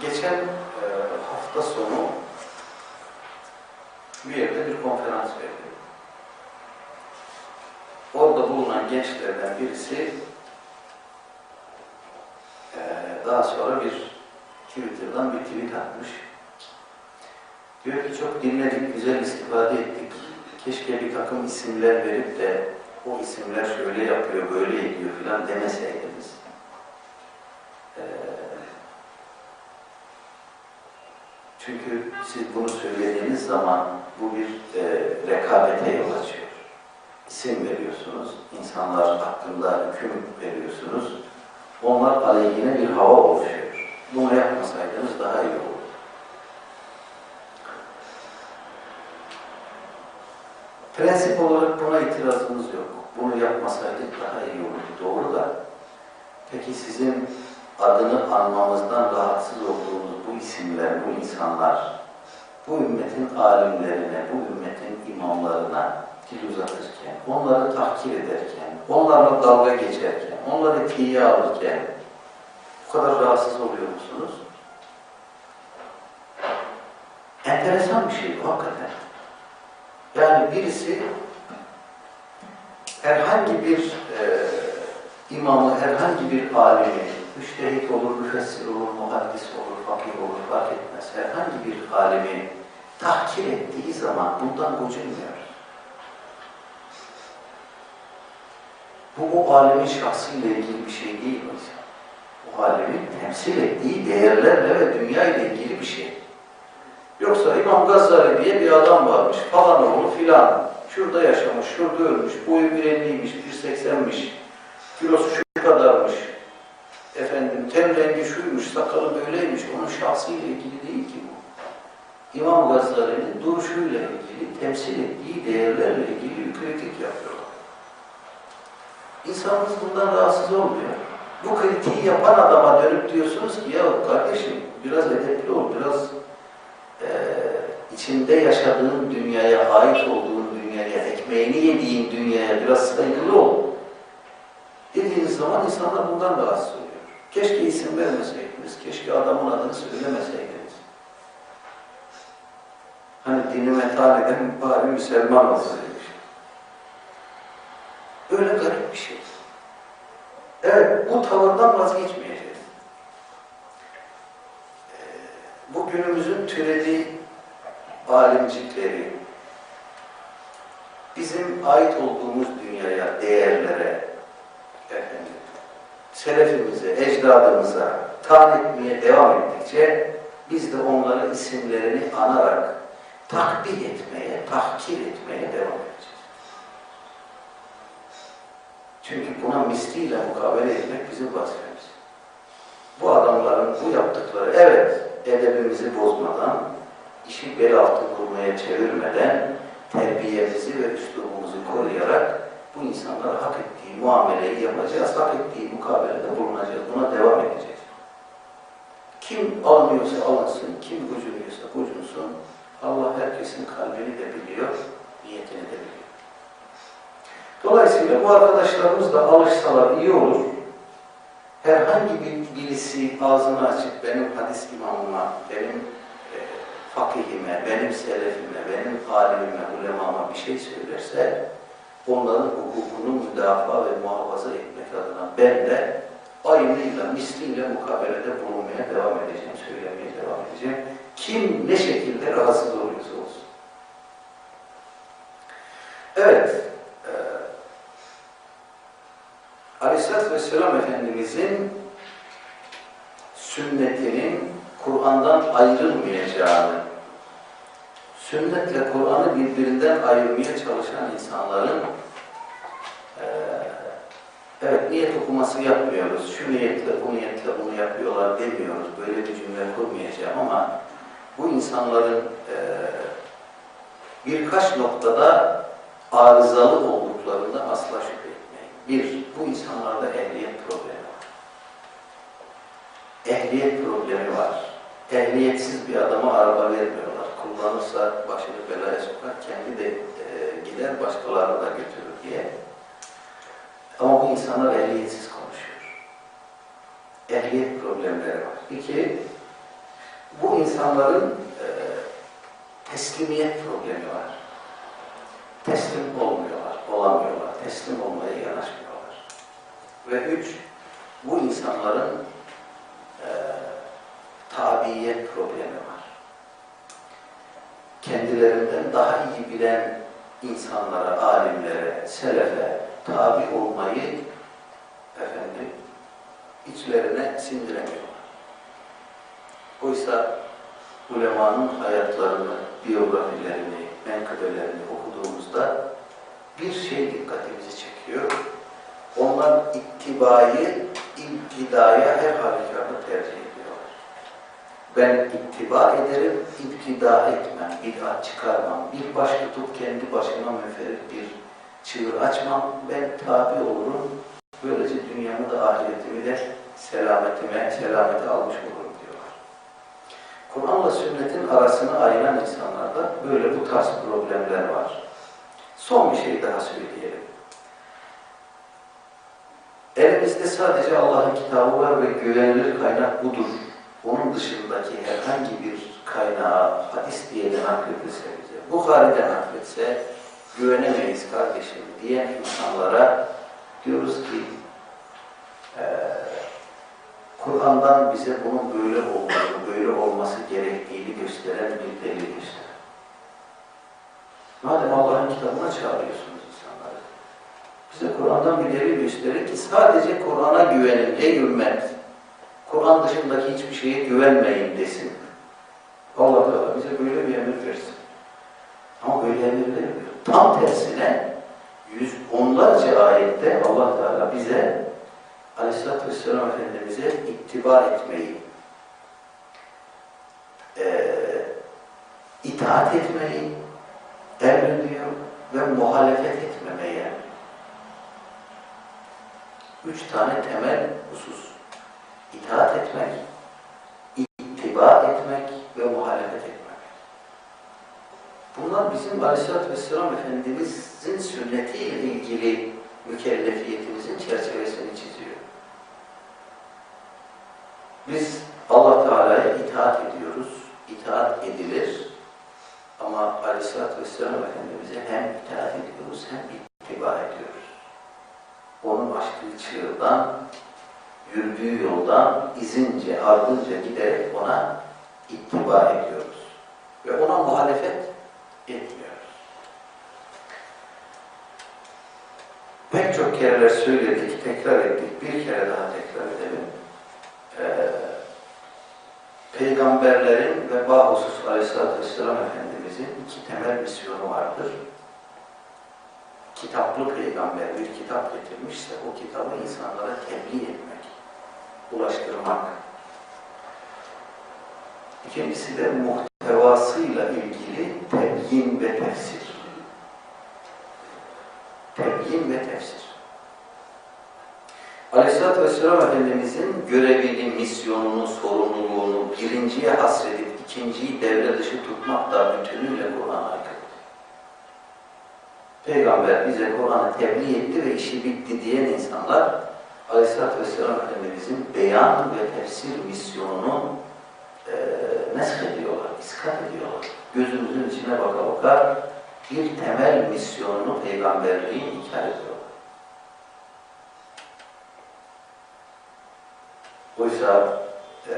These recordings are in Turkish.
Geçen e, hafta sonu bir yerde bir konferans verdim. Orada bulunan gençlerden birisi e, daha sonra bir Twitter'dan bir tweet atmış. Diyor ki çok dinledik, güzel istifade ettik. Keşke bir takım isimler verip de o isimler şöyle yapıyor, böyle ediyor filan demeseydiniz. Ee, çünkü siz bunu söylediğiniz zaman bu bir e, rekabete yol açıyor. İsim veriyorsunuz, insanlar hakkında hüküm veriyorsunuz. Onlar aleyhine bir hava oluşuyor. Bunu yapmasaydınız daha iyi olur. Prensip olarak buna itirazımız yok. Bunu yapmasaydık daha iyi olurdu. Doğru da. Peki sizin adını anmamızdan rahatsız olduğunuz bu isimler, bu insanlar, bu ümmetin alimlerine, bu ümmetin imamlarına dil uzatırken, onları tahkir ederken, onlarla dalga geçerken, onları tiye alırken bu kadar rahatsız oluyor musunuz? Enteresan bir şey bu hakikaten. Yani birisi herhangi bir e, imamı, herhangi bir alimi, müştehit olur, müfessir olur, muhaddis olur, fakir olur, fark etmez. Herhangi bir alimi tahkir ettiği zaman bundan gocunmuyor. Bu o alimin şahsıyla ilgili bir şey değil mesela. O alimin temsil ettiği değerlerle ve dünya ile ilgili bir şey. Yoksa İmam Gazali diye bir adam varmış, falan oğlu filan. Şurada yaşamış, şurada ölmüş, boyu 1.50'ymiş, 1.80'miş, kilosu şu ten rengi şuymuş, sakalı böyleymiş. Onun şahsıyla ilgili değil ki bu. İmam Gazali'nin duruşuyla ilgili, temsil ettiği değerlerle ilgili bir kritik yapıyorlar. İnsanımız bundan rahatsız olmuyor. Bu kritiği yapan adama dönüp diyorsunuz ki ya kardeşim biraz edepli ol, biraz e, içinde yaşadığın dünyaya, ait olduğun dünyaya, ekmeğini yediğin dünyaya biraz saygılı ol. Dediğiniz zaman insanlar bundan rahatsız oluyor. Keşke isim vermeseydiniz, keşke adamın adını söylemeseydiniz. Hani dinime taal eden bari Müslüman olsaymış. Öyle garip bir şey. Evet, bu tavırdan vazgeçmeyeceğiz. Ee, bu günümüzün türedi alimcikleri, bizim ait olduğumuz dünyaya, değerlere, selefimize, ecdadımıza taan etmeye devam ettikçe biz de onların isimlerini anarak takbih etmeye, tahkir etmeye devam edeceğiz. Çünkü buna misliyle mukabele etmek bizim vazifemiz. Bu adamların bu yaptıkları, evet edebimizi bozmadan, işi bel altı vurmaya çevirmeden, terbiyemizi ve üslubumuzu koruyarak bu insanlara hak ettiği muameleyi yapacağız, hak ettiği mukabelede bulunacağız. Buna devam edeceğiz. Kim almıyorsa alınsın, kim gocunuyorsa gocunsun. Allah herkesin kalbini de biliyor, niyetini de biliyor. Dolayısıyla bu arkadaşlarımız da alışsalar iyi olur. Herhangi bir birisi ağzını açıp benim hadis imamıma, benim e, fakihime, benim selefime, benim alimime, ulemama bir şey söylerse onların hukukunu müdafaa ve muhafaza etmek adına ben de aynıyla, misliyle mukabelede bulunmaya devam edeceğim, söylemeye devam edeceğim. Kim ne şekilde rahatsız oluyorsa olsun. Evet, e, Aleyhisselatü Vesselam Efendimizin sünnetinin Kur'an'dan ayrılmayacağını, sünnetle Kur'an'ı birbirinden ayırmaya çalışan insanların evet niyet okuması yapmıyoruz, şu niyetle, bu niyetle bunu yapıyorlar demiyoruz, böyle bir cümle kurmayacağım ama bu insanların e, birkaç noktada arızalı olduklarında asla şüphe etmeyin. Bir, bu insanlarda ehliyet problemi var. Ehliyet problemi var. Ehliyetsiz bir adama araba vermiyorlar. Kullanırsa başını belaya sokar, kendi de e, gider başkalarını da götürür diye. Ama bu insanlar ehliyetsiz konuşuyor. Ehliyet problemleri var. İki, bu insanların e, teslimiyet problemi var. Teslim olmuyorlar, olamıyorlar. Teslim olmaya yanaşmıyorlar. Ve üç, bu insanların e, tabiyet problemi var. Kendilerinden daha iyi bilen insanlara, alimlere, selefe tabi olmayı efendim içlerine sindiremiyorlar. Oysa ulemanın hayatlarını, biyografilerini, menkıbelerini okuduğumuzda bir şey dikkatimizi çekiyor. Onlar ittibayı iptidaya her halükarda tercih ediyorlar. Ben ittiba ederim, iptida etmem, bid'at çıkarmam. Bir baş tutup kendi başıma müferit bir çığır açmam. Ben tabi olurum. Böylece dünyamı da ahiretimi de selametime, selamete almış olurum diyorlar. Kur'an'la sünnetin arasını ayıran insanlarda böyle bu tarz problemler var. Son bir şey daha söyleyelim. Elimizde sadece Allah'ın kitabı var ve güvenilir kaynak budur. Onun dışındaki herhangi bir kaynağı hadis diye de nakledilse bize, Bukhari'den nakletse güvenemeyiz kardeşim diyen insanlara diyoruz ki e, Kur'an'dan bize bunun böyle olduğunu, böyle olması gerektiğini gösteren bir delil göster. Madem Allah'ın kitabına çağırıyorsunuz insanları, bize Kur'an'dan bir delil gösterin ki sadece Kur'an'a güvenin ey ümmet. Kur'an dışındaki hiçbir şeye güvenmeyin desin. Allah Teala bize böyle bir emir versin. Ama böyle emir vermiyor. Tam tersine yüz onlarca ayette Allah Teala bize Aleyhisselatü Vesselam Efendimiz'e ittiba etmeyi, eee itaat etmeyi emrediyor ve muhalefet emrediyor. Üç tane temel husus. İtaat etmek, Bunlar bizim Aleyhisselatü Vesselam Efendimiz'in sünnetiyle ilgili mükellefiyetimizin çerçevesini çiziyor. Biz Allah Teala'ya itaat ediyoruz, itaat edilir. Ama Aleyhisselatü Vesselam Efendimiz'e hem itaat ediyoruz hem ittiba ediyoruz. Onun açtığı çığırdan, yürüdüğü yoldan izince, ardınca giderek ona ittiba ediyoruz. Ve ona muhalefet etmiyoruz. Pek çok kereler söyledik, tekrar ettik. Bir kere daha tekrar edelim. Ee, peygamberlerin ve bahusus Aleyhisselatü Vesselam Efendimizin iki temel misyonu vardır. Kitaplı peygamber bir kitap getirmişse o kitabı insanlara tebliğ etmek, ulaştırmak. İkincisi de muhtevasıyla ilgili tebyin ve tefsir. Tebyin ve tefsir. Aleyhisselatü Vesselam Efendimizin görevini, misyonunu, sorumluluğunu birinciye hasredip ikinciyi devre dışı tutmak da bütünüyle Kur'an'a aykırı. Peygamber bize Kur'an'ı tebliğ etti ve işi bitti diyen insanlar Aleyhisselatü Vesselam Efendimizin beyan ve tefsir misyonunu e, nesk ediyorlar, iskat ediyorlar. Gözümüzün içine baka baka bir temel misyonunu peygamberliğin inkar ediyorlar. Oysa e,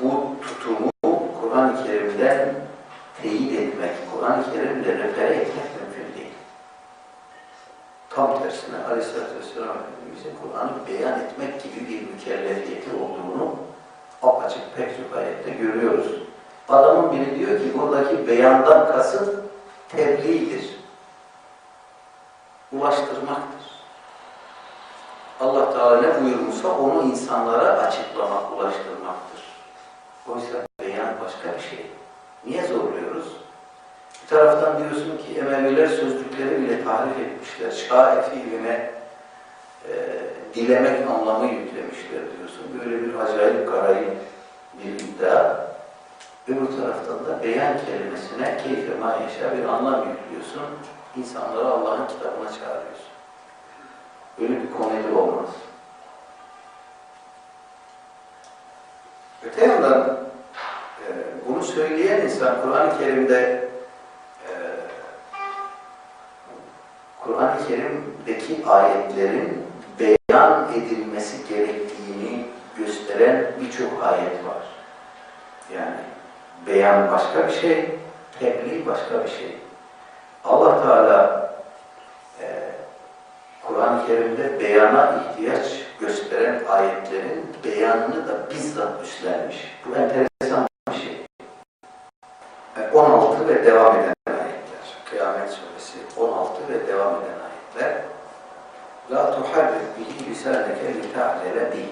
bu tutumu Kur'an-ı Kerim'den teyit etmek, Kur'an-ı Kerim'le refere etmek mümkün değil. Tam tersine Aleyhisselatü Vesselam Efendimiz'in Kur'an'ı beyan etmek gibi bir mükellefiyeti olduğunu apaçık pek çok ayette görüyoruz. Adamın biri diyor ki buradaki beyandan kasıt tebliğdir. Ulaştırmaktır. Allah Teala ne buyurmuşsa onu insanlara açıklamak, ulaştırmaktır. Oysa beyan başka bir şey. Niye zorluyoruz? Bir taraftan diyorsun ki Emeviler sözlükleri bile tarif etmişler. Şair fiiline e, dilemek anlamı yüklemişler diyorsun. Böyle bir acayip garayip bir iddia. Öbür taraftan da beyan kelimesine keyfe maişa bir anlam yüklüyorsun. İnsanları Allah'ın kitabına çağırıyorsun. Böyle bir komedi olmaz. Öte yandan bunu söyleyen insan Kur'an-ı Kerim'de e, Kur'an-ı Kerim'deki ayetlerin beyan edilmesi gerektiğini gösteren birçok ayet var. Yani beyan başka bir şey, tebliğ başka bir şey. Allah Teala e, Kur'an-ı Kerim'de beyana ihtiyaç gösteren ayetlerin beyanını da bizzat üstlenmiş. Bu enteresan bir şey. E, 16 ve devam eden ayetler. Kıyamet Suresi 16 ve devam eden ayetler. La tuharrik bihi lisaneke li ta'lele bihi.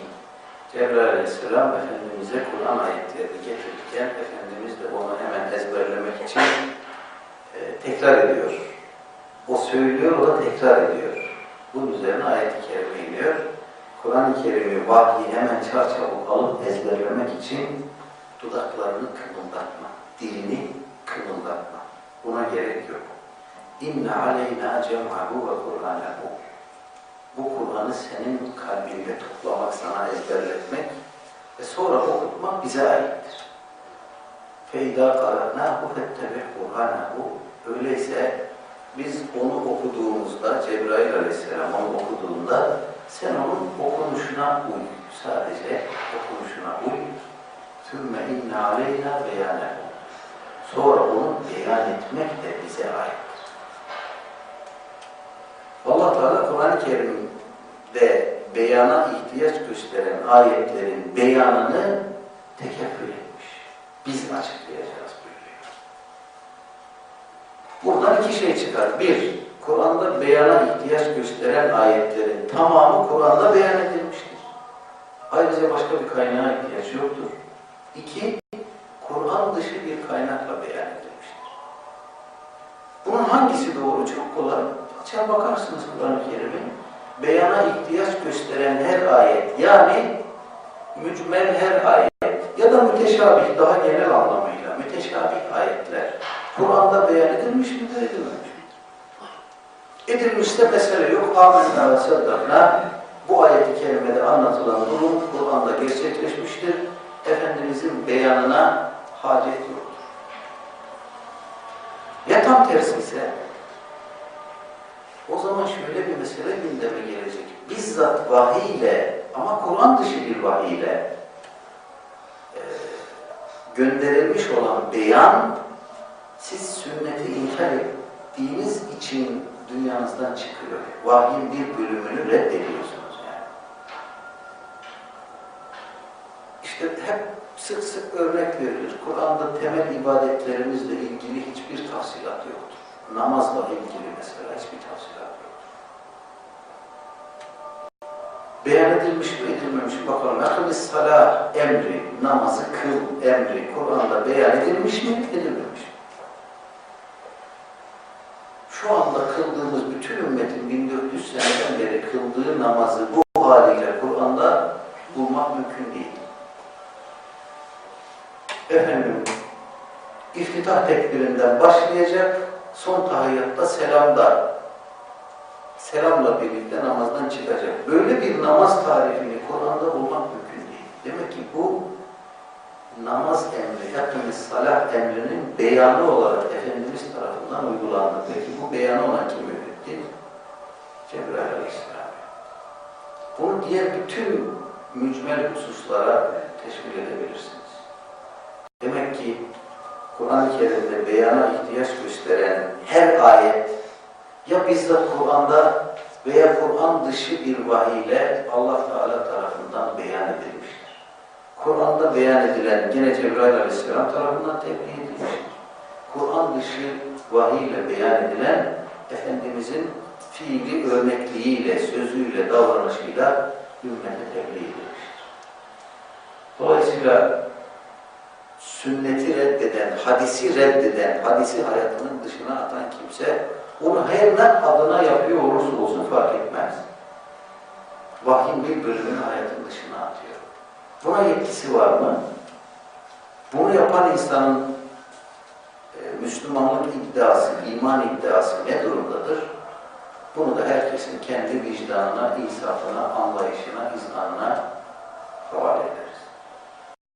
Cebrail Aleyhisselam Efendimiz'e Kur'an ayetlerini getirirken Efendimiz de onu hemen ezberlemek için e, tekrar ediyor. O söylüyor, o da tekrar ediyor. Bunun üzerine ayet-i kerime iniyor. Kur'an-ı Kerim'i vahyi hemen çarçabuk alıp ezberlemek için dudaklarını kımıldatma, dilini kımıldatma. Buna gerek yok. İnne aleyna cem'ahu ve Kur'anehu bu Kur'an'ı senin kalbinde toplamak, sana ezberletmek ve sonra okutmak bize aittir. Feyda karannahu fettebih Kur'anahu Öyleyse biz onu okuduğumuzda, Cebrail aleyhisselam onu okuduğunda sen onun okunuşuna uy. Sadece okunuşuna uy. Sümme inna aleyna beyanehu sonra onu beyan etmek de bize aittir. Allah Teala Kur'an-ı Kerim'in Kerim'de beyana ihtiyaç gösteren ayetlerin beyanını tekeffül etmiş. Biz açıklayacağız buyuruyor. Buradan iki şey çıkar. Bir, Kur'an'da beyana ihtiyaç gösteren ayetlerin tamamı Kur'an'da beyan edilmiştir. Ayrıca başka bir kaynağa ihtiyaç yoktur. İki, Kur'an dışı bir kaynakla beyan edilmiştir. Bunun hangisi doğru? Çok kolay. Açar bakarsınız Kur'an-ı Kerim'in beyana ihtiyaç gösteren her ayet yani mücmel her ayet ya da müteşabih daha genel anlamıyla müteşabih ayetler Kur'an'da beyan edilmiş midir edilmemiş midir? Edilmişse mesele yok. Amenna ve saddakna bu ayet-i kerimede anlatılan durum Kur'an'da gerçekleşmiştir. Efendimizin beyanına hacet yoktur. Ya tam tersi ise o zaman şöyle bir mesele. Bizzat vahiy ile ama Kur'an dışı bir vahiy ile e, gönderilmiş olan beyan siz sünneti inkar ettiğiniz için dünyanızdan çıkıyor. Vahyin bir bölümünü reddediyorsunuz yani. İşte hep sık sık örnek verilir. Kur'an'da temel ibadetlerimizle ilgili hiçbir tafsilat yoktur. Namazla ilgili mesela hiçbir tafsilat yoktur. Beyan edilmiş mi edilmemiş mi bakalım. Akıllis salah emri, namazı kıl emri Kur'an'da beyan edilmiş mi edilmemiş mi? Şu anda kıldığımız bütün ümmetin 1400 seneden beri kıldığı namazı bu haliyle Kur'an'da bulmak mümkün değil. Efendim, iftitah tekbirinden başlayacak, son tahiyyatta selamda, selamla birlikte namazdan çıkacak. Böyle bir namaz tarifini Kur'an'da bulmak mümkün değil. Demek ki bu namaz emri, hepimiz salah emrinin beyanı olarak Efendimiz tarafından uygulandı. Peki bu beyanı ona kim öğretti? Cebrail Aleyhisselam. Bunu diğer bütün mücmel hususlara teşvik edebilirsiniz. Demek ki Kur'an-ı Kerim'de beyana ihtiyaç gösteren her ayet ya bizzat Kur'an'da veya Kur'an dışı bir vahiy ile Allah Teala tarafından beyan edilmiştir. Kur'an'da beyan edilen yine Cebrail Aleyhisselam tarafından tebliğ edilmiştir. Kur'an dışı vahiy ile beyan edilen Efendimizin fiili örnekliğiyle, sözüyle, davranışıyla ümmete tebliğ edilmiştir. Dolayısıyla sünneti reddeden, hadisi reddeden, hadisi hayatının dışına atan kimse onu her ne adına yapıyor olursa olsun fark etmez. Vahyin bir bölümünü hayatın dışına atıyor. Buna yetkisi var mı? Bunu yapan insanın e, Müslümanlık iddiası, iman iddiası ne durumdadır? Bunu da herkesin kendi vicdanına, insafına, anlayışına, izanına havale eder.